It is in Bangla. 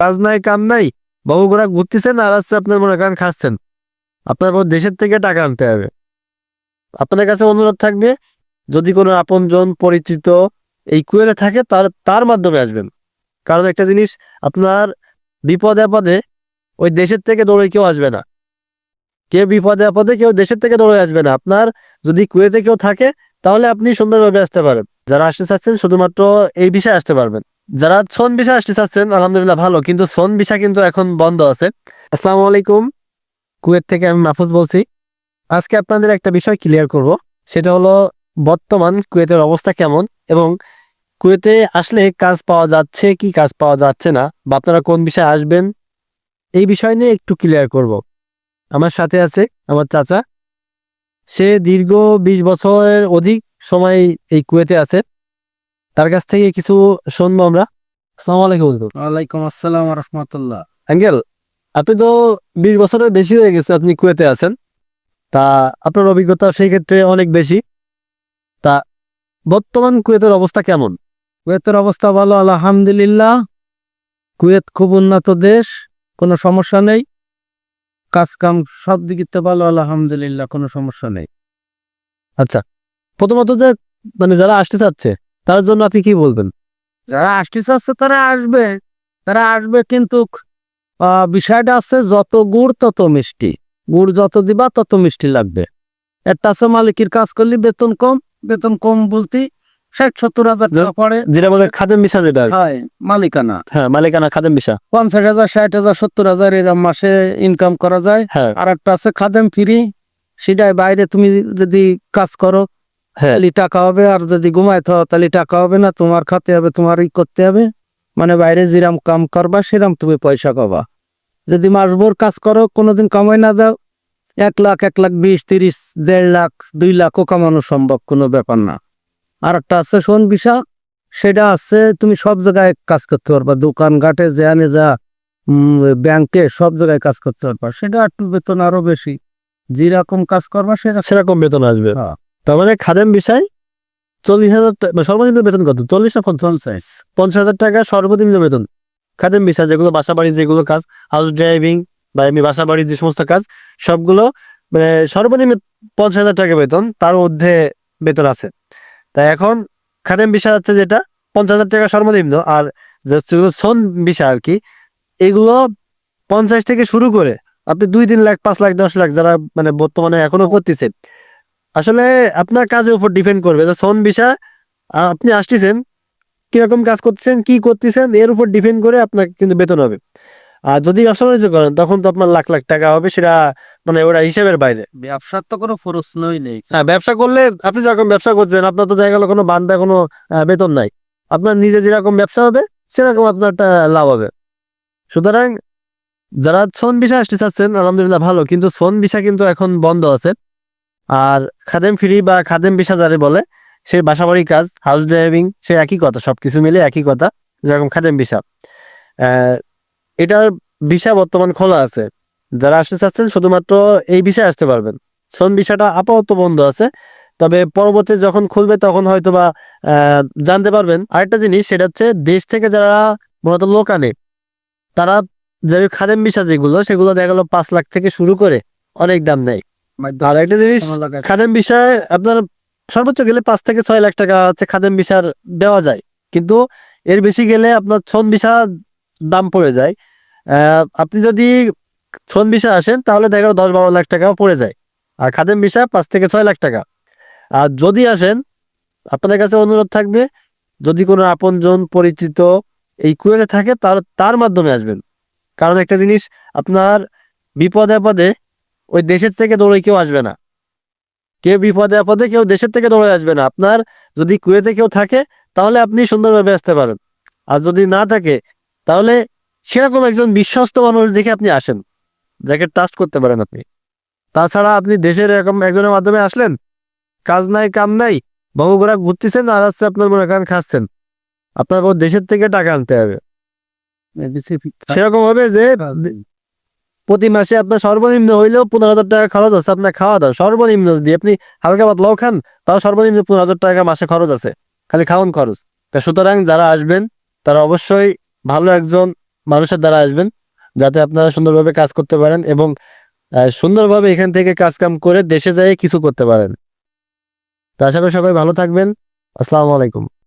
কাজ নাই কাম নাই, বাবু ঘোরা ঘুরতেছেন আর আসছে আপনার মনে করেন খাচ্ছেন। আপনার দেশের থেকে টাকা আনতে হবে। আপনার কাছে অনুরোধ থাকবে, যদি কোনো আপনজন পরিচিত এই কুয়েতে থাকে, তার তার মাধ্যমে আসবেন। কারণ একটা জিনিস, আপনার বিপদে আপদে ওই দেশের থেকে দৌড়ে কেউ আসবে না। কেউ বিপদে আপদে কেউ দেশের থেকে দৌড়ে আসবে না। আপনার যদি কুয়েতে কেউ থাকে, তাহলে আপনি সুন্দরভাবে আসতে পারেন। যারা আসতে চাচ্ছেন, শুধুমাত্র এই বিষয়ে আসতে পারবেন। যারা সোন বিষয় আসতে চাচ্ছেন, আলহামদুলিল্লাহ ভালো, কিন্তু সোন বিষয় কিন্তু এখন বন্ধ আছে। আসসালামু আলাইকুম। কুয়েত থেকে আমি মাহফুজ বলছি। আজকে আপনাদের একটা বিষয় ক্লিয়ার করব। সেটা হলো বর্তমান কুয়েতের অবস্থা কেমন এবং কুয়েতে আসলে কাজ পাওয়া যাচ্ছে কি কাজ পাওয়া যাচ্ছে না বা আপনারা কোন বিষয়ে আসবেন, এই বিষয় নিয়ে একটু ক্লিয়ার করব। আমার সাথে আছে আমার চাচা। সে দীর্ঘ বিশ বছরের অধিক সময় এই কুয়েতে আছে। তার কাছ থেকে কিছু শুনব আমরা। আসসালামু আলাইকুম হুজুর। ওয়ালাইকুম আসসালাম রহমতুল্লাহ আঙ্কেল আপনি তো বিশ বছরের বেশি হয়ে গেছে আপনি কুয়েতে আছেন। তা আপনার অভিজ্ঞতা সেই ক্ষেত্রে অনেক বেশি। তা বর্তমান কুয়েতের অবস্থা কেমন? কুয়েতের অবস্থা ভালো আলহামদুলিল্লাহ। কুয়েত খুব উন্নত দেশ কোনো সমস্যা নেই। কাজ কাম সব দিকে ভালো আলহামদুলিল্লাহ কোনো সমস্যা নেই। আচ্ছা প্রথমত যে মানে যারা আসতে চাচ্ছে তার জন্য আপনি কি বলবেন? যারা আসতে চাচ্ছে তারা আসবে। তারা আসবে কিন্তু বিষয়টা আছে যত গুড় তত মিষ্টি। গুড় যত দিবা তত মিষ্টি লাগবে। একটা আছে মালিকের কাজ করলে বেতন কম। বেতন কম বলতে ষাট সত্তর হাজার টাকা পড়ে। যেটা বলে খাদেম বিষা যেটা হয় মালিকানা। হ্যাঁ মালিকানা খাদেম বিষা পঞ্চাশ হাজার ষাট হাজার সত্তর হাজার এরকম মাসে ইনকাম করা যায়। হ্যাঁ। আর একটা আছে খাদেম ফ্রি। সেটাই বাইরে তুমি যদি কাজ করো হ্যাঁ। টাকা হবে আর যদি ঘুমাইতে হও তাহলে টাকা হবে না তোমার খাতে হবে তোমার ই করতে হবে। মানে বাইরে যেরাম কাম করবা সেরাম তুমি পয়সা পাবা। যদি মাসভর কাজ করো কোনোদিন কামাই না দাও এক লাখ এক লাখ বিশ তিরিশ দেড় লাখ দুই লাখও কামানো সম্ভব কোনো ব্যাপার না। আর একটা আছে শোন বিষা সেটা আছে তুমি সব জায়গায় কাজ করতে পারবা। দোকান ঘাটে যেখানে যা ব্যাংকে সব জায়গায় কাজ করতে পারবা। সেটা একটু বেতন আরও বেশি। যেরকম কাজ করবা সেটা সেরকম বেতন আসবে। হ্যাঁ। তার মানে খাদেম বিষয় চল্লিশ হাজার মানে সর্বনিম্ন বেতন কত? চল্লিশ না পঞ্চাশ? পঞ্চাশ। হাজার টাকা সর্বনিম্ন বেতন। খাদেম বিষয় যেগুলো বাসা বাড়ি যেগুলো কাজ হাউস ড্রাইভিং বা এমনি বাসা বাড়ির যে সমস্ত কাজ সবগুলো মানে সর্বনিম্ন পঞ্চাশ হাজার টাকা বেতন তার মধ্যে বেতন আছে। তাই এখন খাদেম বিষয় হচ্ছে যেটা পঞ্চাশ হাজার টাকা সর্বনিম্ন আর যেগুলো সন বিষয় আর কি এগুলো পঞ্চাশ থেকে শুরু করে আপনি দুই তিন লাখ পাঁচ লাখ দশ লাখ যারা মানে বর্তমানে এখনও করতেছেন আসলে আপনার কাজের উপর ডিপেন্ড করবে। যে সন বিষয় আপনি আসতেছেন কীরকম কাজ করতেছেন কি করতেছেন এর উপর ডিপেন্ড করে আপনার কিন্তু বেতন হবে। আর যদি ব্যবসা বাণিজ্য করেন তখন তো আপনার লাখ লাখ টাকা হবে সেটা মানে ওরা হিসেবের বাইরে। ব্যবসার তো কোনো প্রশ্নই নেই। হ্যাঁ ব্যবসা করলে আপনি যখন ব্যবসা করছেন আপনার তো দেখা গেল কোনো বান্ধা কোনো বেতন নাই। আপনার নিজে যেরকম ব্যবসা হবে সেরকম আপনার একটা লাভ হবে। সুতরাং যারা সোন বিষা আসতে চাচ্ছেন আলহামদুলিল্লাহ ভালো। কিন্তু সোন বিষা কিন্তু এখন বন্ধ আছে। আর খাদেম ফ্রি বা খাদেম যারে বলে সে বাসাবাড়ি কাজ হাউস ড্রাইভিং সে একই কথা সব কিছু মিলে একই কথা যেরকম খাদেম আহ, এটার ভিসা বর্তমান খোলা আছে। যারা আসতে চাচ্ছেন শুধুমাত্র এই বিষয়ে আসতে পারবেন। শ্রম বিষয়টা আপাতত বন্ধ আছে। তবে পরবর্তী যখন খুলবে তখন হয়তো বা জানতে পারবেন। আরেকটা জিনিস সেটা হচ্ছে দেশ থেকে যারা মূলত লোক আনে তারা যে খাদেম বিষা যেগুলো সেগুলো দেখা গেলো পাঁচ লাখ থেকে শুরু করে অনেক দাম নেয়। আর একটা জিনিস খাদেম বিষয় আপনার সর্বোচ্চ গেলে পাঁচ থেকে ছয় লাখ টাকা হচ্ছে খাদেম বিষার দেওয়া যায়। কিন্তু এর বেশি গেলে আপনার ছন বিষা দাম পড়ে যায়। আপনি যদি ছন বিষা আসেন তাহলে দেখা গেলো দশ বারো লাখ টাকা পড়ে যায়। আর খাদেম বিষা পাঁচ থেকে ছয় লাখ টাকা। আর যদি আসেন আপনাদের কাছে অনুরোধ থাকবে যদি কোনো আপনজন পরিচিত এই কুয়েতে থাকে তার তার মাধ্যমে আসবেন। কারণ একটা জিনিস আপনার বিপদে আপদে ওই দেশের থেকে দৌড়ে কেউ আসবে না। কেউ বিপদে আপদে কেউ দেশের থেকে দৌড়ে আসবে না। আপনার যদি কুয়েতে কেউ থাকে তাহলে আপনি সুন্দরভাবে আসতে পারেন। আর যদি না থাকে তাহলে সেরকম একজন বিশ্বস্ত মানুষ দেখে আপনি আসেন যাকে ট্রাস্ট করতে পারেন আপনি। তাছাড়া আপনি দেশের এরকম একজনের মাধ্যমে আসলেন কাজ নাই কাম নাই বাবু ঘোরা ঘুরতেছেন আর হচ্ছে আপনার মনে করেন খাচ্ছেন। আপনার দেশের থেকে টাকা আনতে হবে। সেরকম হবে যে প্রতি মাসে আপনার সর্বনিম্ন হইলেও পনেরো হাজার টাকা খরচ আছে আপনার খাওয়া দাওয়া। সর্বনিম্ন যদি আপনি হালকা পাতলাও খান, তাও সর্বনিম্ন পনেরো হাজার টাকা মাসে খরচ আছে, খালি খাওয়ান খরচ। তা সুতরাং যারা আসবেন, তারা অবশ্যই ভালো একজন মানুষের দ্বারা আসবেন, যাতে আপনারা সুন্দরভাবে কাজ করতে পারেন এবং সুন্দরভাবে এখান থেকে কাজ কাম করে দেশে যেয়ে কিছু করতে পারেন। তো আশা করি সবাই ভালো থাকবেন। আসসালামু আলাইকুম।